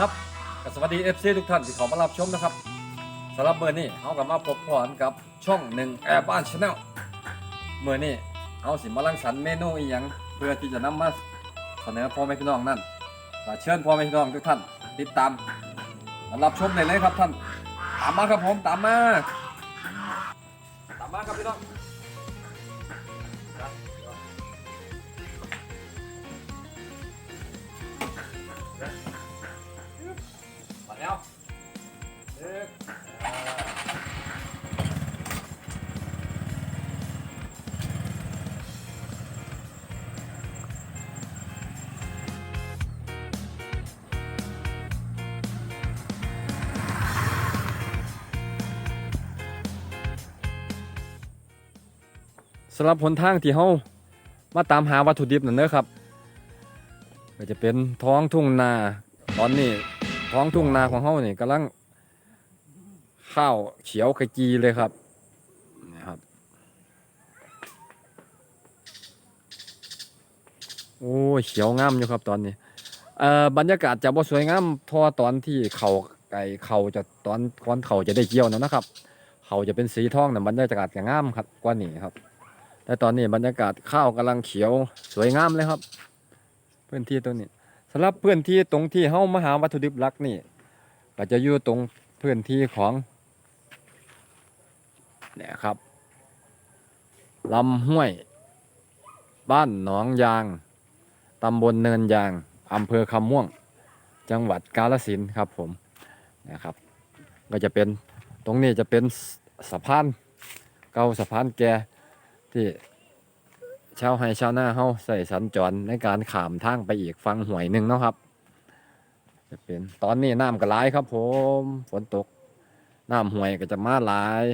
ครับกสวัสดี FC ทุกท่านที่เขามารับชมนะครับสำหรับเมื่อนี้เขากลับมาพบพรกับช่องหนึ่งแอร์บ้านชาแนลเมื่อนี้เอาสิมาลังสรรค์เมนูอีหยังเพื่อที่จะนำมาเสนอพ่อแม่พี่น้องนั่นก็เชิญพ่อแม่พี่น้องทุกท่าน ติดตามรับชมได้เลยครับท่านตามมาครับผมตามมาตามมาครับพี่น้อง แล้วเอ๊ะเอ่อสำหรับหนทางที่เฮามาตามหาวัตถุดิบนั่นเด้อครับ ก็จะเป็นท้องทุ่งนาตอนนี้ ท้องทุ่งนาของเฮานี่กำลังข้าวเขียวขจีเลยครับนี่ครับ โอ้เขียวงามอยู่ครับตอนนี้เอ่อบรรยากาศจะบ่สวยงามเทอตอนที่เขาไก่เขาจะตอนก่อนเขาจะได้เกี่ยวนะนะครับ เขาจะเป็นสีทองนะบรรยากาศจะงามครับกว่านี้ครับแต่ตอนนี้บรรยากาศข้าวกำลังเขียวสวยงามเลยครับ พื้นที่ตรงนี้ สำหรับพื้นที่ตรงที่เฮามาหาวัตถุดิบหลักนี่ก็จะอยู่ตรงพื้นที่ของเนี่ยครับลำห้วย บ้านหนองยางตำบลเนินยางอำเภอคำม่วง จังหวัดกาฬสินธุ์ครับผมนะครับ ก็จะเป็นตรงนี้จะเป็นสะพานเก่าสะพานแก่ที่ ชาวไฮชาวนาเฮาใส่สัญจรในการขามทางไปอีกฝั่งหวยหนึ่งเนาะครับ จะเป็นตอนนี้น้ำก็หลายครับ ผมฝนตกน้ำห่วยก็จะมาหลาย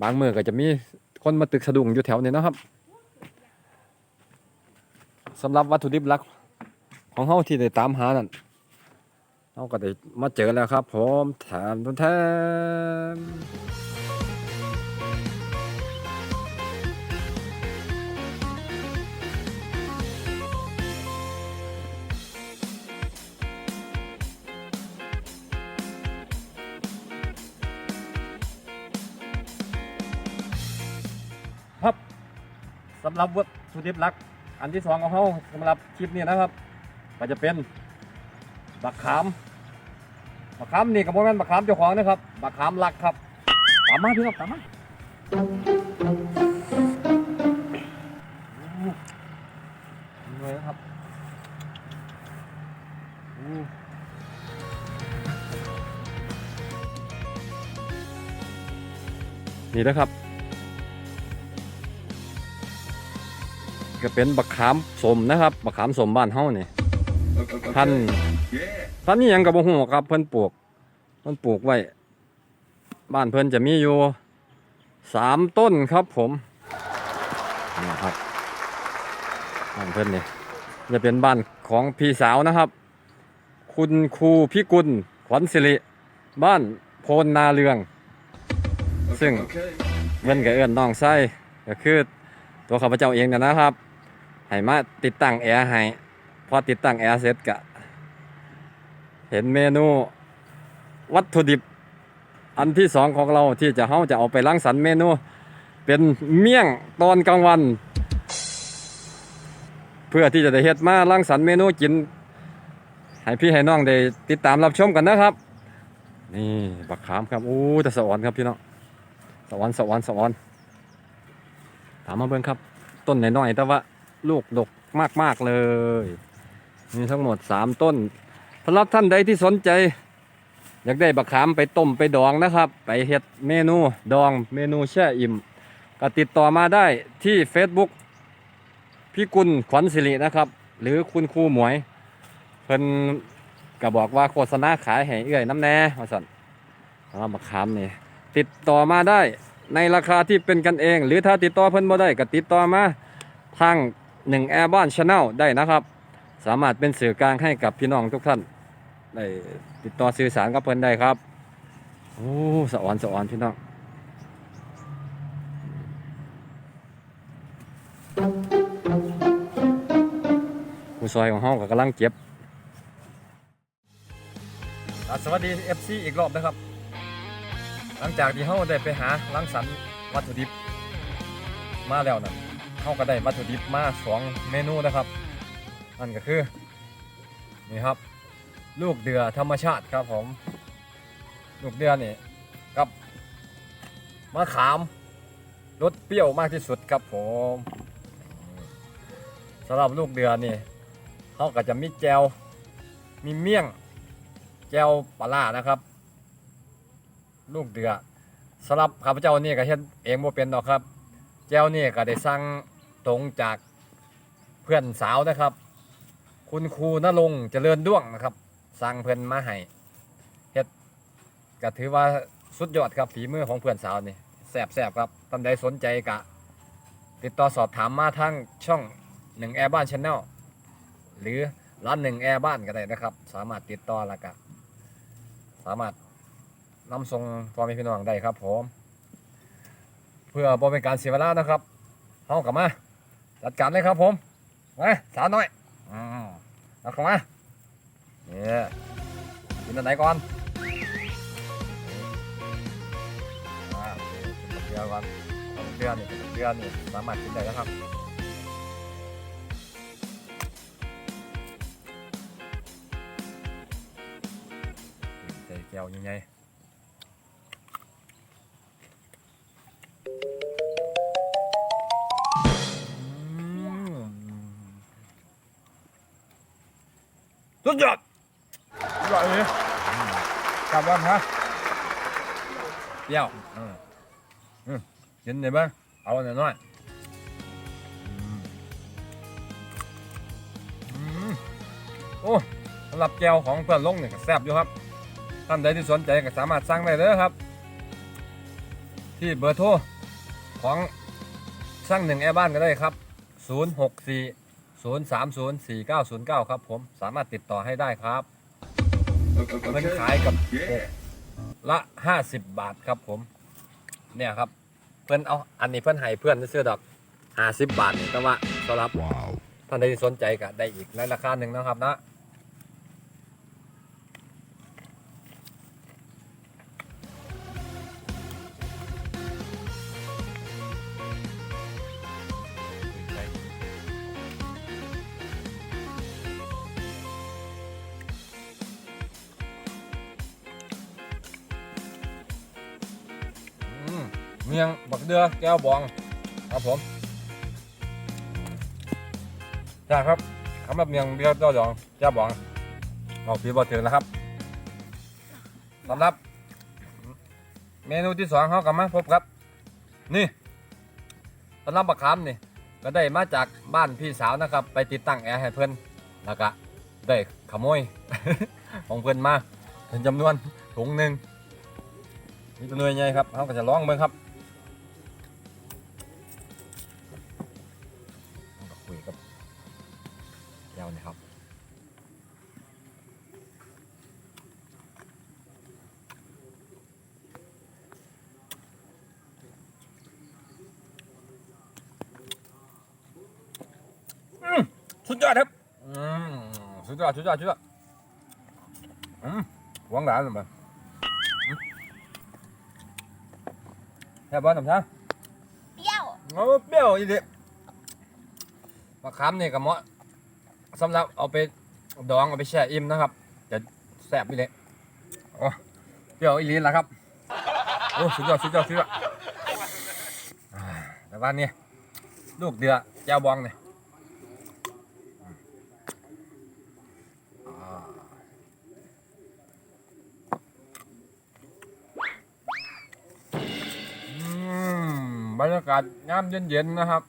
บางมือก็จะมีคนมาตึกสะดุ้งอยู่แถวนี้นะครับสำหรับวัตถุดิบหลัก ของเฮาที่ได้ตามหานั่นเฮาก็ได้มาเจอแล้วครับ ผมแถมแถม สำหรับวัตถุดิบหลัก อันที่สองของเขาสำหรับคลิปนี้นะครับ ก็จะเป็นบักขามบักขามนี่กับโมแมนบักขามเจ้าของนะครับบักขามหลักครับตามมาพี่ครับตามมาอู้เลยนะครับนี่นะครับ ก็เป็นบักขามสมนะครับบักขามสมบ้านเฮานี่ท่านท่านนี่ยังกับบ่ฮู้ครับ เพิ่นปลูกเพิ่นปลูกไว้ บ้านเพิ่นจะมีอยู่สามต้นครับผมนี่ครับบ้านเพิ่นนี่จะเป็นบ้านของพี่สาวนะครับ คุณครูพิกุลขวัญสิริบ้านโพนนาเรือง ซึ่งเงินกับเอื้อนน้องไส้ก็คือตัวข้าพเจ้าเองเนยนะครับ ให้มาติดตั้งแอร์ให้พอติดตั้งแอร์เสร็จก็เห็นเมนูวัตถุดิบ อันที่สองของเราที่จะเฮาจะเอาไปล้างสรรเมนู เป็นเมี่ยงตอนกลางวัน เพื่อที่จะได้เฮ็ดมาล้างสรรเมนูกิน ให้พี่ให้น้องได้ติดตามรับชมกันนะครับ นี่บักขามครับโอ้แต่สะอ่อนครับพี่น้องสวรรค์สวรรค์สวรรค์ถามมาเบิ่งครับ ต้นไหน้อยแต่ว่า ลูกดกมาก ๆ เลย มีทั้งหมดสามต้นสำหรับท่านใดที่สนใจ อยากได้บักขามไปต้มไปดองนะครับ ไปเฮ็ดเมนูดองเมนูแช่อิ่ม ก็ติดต่อมาได้ที่ Facebook พี่กุลขวัญสิรินะครับ หรือคุณครูหมวย เพิ่นก็บอกว่าโฆษณาขายให้เอื้อยน้ำแน่ว่าสั่นสำหรับบักขามนี่ติดต่อมาได้ในราคาที่เป็นกันเอง หรือถ้าติดต่อเพิ่นบ่ได้ก็ติดต่อมาทาง หนึ่งแอร์บ้านชาแนลได้นะครับ สามารถเป็นสื่อกลางให้กับพี่น้องทุกท่านได้ติดต่อสื่อสารกับเพิ่นได้ครับโอ้สะออนสะออนพี่น้องผู้ซอยของเฮาก็กำลังเก็บสวัสดี FC อีกรอบนะครับ หลังจากที่เฮาได้ไปหาล้างสรรค์วัตถุดิบมาแล้วนะ เฮาก็ได้วัตถุดิบมาสองเมนูนะครับนั่นก็คือนี่ครับ ลูกเดือธรรมชาติครับผมลูกเดือนี่กับมะขามรสเปรี้ยวมากที่สุดครับผมสำหรับลูกเดือนี่เขาก็จะมีแจวมีเมี่ยงแจวปลาร้านะครับ ลูกเดือสำหรับข้าพเจ้านี่ก็เฮ็ดเองบ่เป็นดอกครับแจวนี่ก็ได้สั่ง ตรงจากเพื่อนสาวนะครับ คุณครูนรงเจริญด้วงนะครับสั่งเพิ่อนมาให้เฮ็ดก็ถือว่าสุดยอดครับฝีมือของเพื่อนสาวนี่แซ่บครับท่านใดสนใจกะ ติดต่อสอบถามมาทางช่องหนึ่งแอร์บ้านชาแนลหรือร้านหนึ่งแอร์บ้านก็ได้นะครับ สามารถติดต่อแล้วก็สามารถนำส่งพ่อแม่พี่น้องได้ครับผม เพื่อบ่เป็นการเสียเวลานะครับเฮากลับมา จัดการเลยครับผมมาสาวน้อยอืมเอาเข้ามาเนี่ยกินอันไหนก่อนอ่าเกลือก่อนเอาเกลือนี่เกลือนี่สามารถกินได้แล้วครับใส่แก้วยังไง สุดยอดอร่อยเลยกลับบ้านฮะเปรี้ยวอืมอืมกินได้บ้างเอาหน่อยหน่อยอืมอืมโอ้สำหรับแก้วของเพื่อนลงเนี่ยก็แซ่บอยู่ครับ ท่านใดที่สนใจก็สามารถสั่งได้เลยครับ ที่เบอร์โทรของสั่งหนึ่งแอร์บ้านก็ได้ครับ 064 030 4909ครับผมสามารถติดต่อให้ได้ครับมันขายกับละ 50 บาทครับผม เนี่ยครับ เพื่อนเอาอันนี้เพื่อนให้เพื่อนซื้อดอก 50 บาทนี่แต่ว่าสำหรับท่านใดที่สนใจก็ได้อีกในราคาหนึ่งนะครับนะ เมียงบักเดือแก้วบองครับผมใช่ครับคำว่าเมียงเดือแก้วบองแก้วบองออกผีบอถึงแล้วครับสำหรับ เมนูที่สองเขากลับมาพบครับ นี่สำหรับบักขามนี่ก็ได้มาจากบ้านพี่สาวนะครับ ไปติดตั้งแอร์ให้เพื่อนแล้วก็ได้ขโมย ของเพื่อนมาเป็นจำนวนถุงหนึ่งนี่ตัวหน่วยใหญ่ครับเขาก็จะร้องเบิ่งครับ สุดยอดครับอืมสุดยอดสุดยอดสุดยอดอืมหวงหลานเลยมั้ยแค่บ้านทำช้างเปรี้ยวโอ้เปรี้ยวอีเด็มะขามนี่กับเหมาะสำหรับเอาไปดองเอาไปแช่อิ่มนะครับจะแซ่บอีเด็โอ้เปรี้ยวอีหลีละครับโอ้สุดยอดสุดยอดสุดยอดอ่าแต่ว่านี่ลูกเดือแจ้วบองเนี่ย บรรยากาศย่ำเย็นๆนะครับ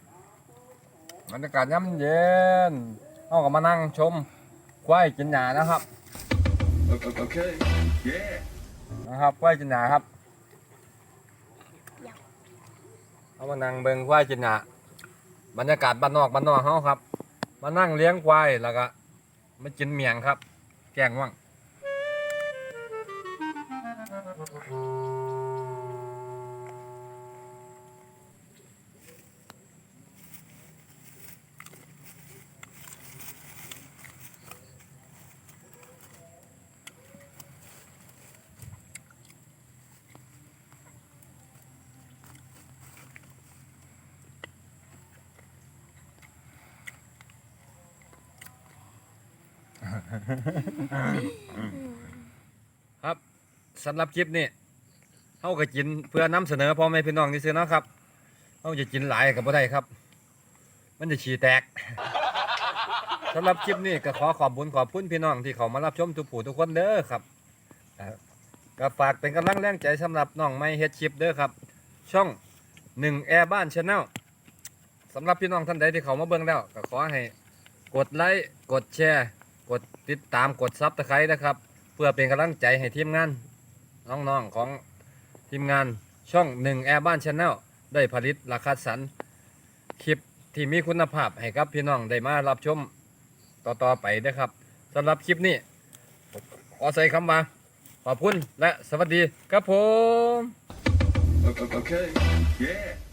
บรรยากาศย่ำเย็นเอาก็มานั่งชมควายกินหญ้านะครับ Okay. Yeah. นะครับควายกินหญ้าครับเอามานั่งเบิ่งควายกินหญ้าบรรยากาศบ้านนอกบ้านนอกเขาครับ มานั่งเลี้ยงควายแล้วก็มากินเมียงครับ แกงว่าง ครับสำหรับคลิปนี้เฮาก็กินเพื่อนำเสนอพ่อแม่พี่น้องนี่ซื่อนะครับเฮาจะกินหลายก็บ่ได้ครับ มันจะฉี่แตกสำหรับคลิปนี้ก็ขอขอบคุญขอบคุณพี่น้องที่เขามารับชมทุกผู้ทุกคนเด้อครับก็ฝากเป็นกำลังแรงใจสำหรับน้องไม่เฮ็ดคลิปเด้อครับ ช่องหนึ่งแอร์บ้านชาแนลสำหรับพี่น้องท่านใดที่เขามาเบิ่งแล้วก็ขอให้กดไลค์กดแชร์ กดติดตามกดซับตะไคร้นะครับ เพื่อเป็นกำลังใจให้ทีมงานน้องๆของทีมงานช่องหนึ่งแอร์บ้านชาแนลได้ผลิตราคาสันคลิปที่มีคุณภาพให้กับพี่น้องได้มารับชมต่อๆไปนะครับสำหรับคลิปนี้ขอใส่คำว่าขอบคุณและสวัสดีครับผม Okay. Yeah.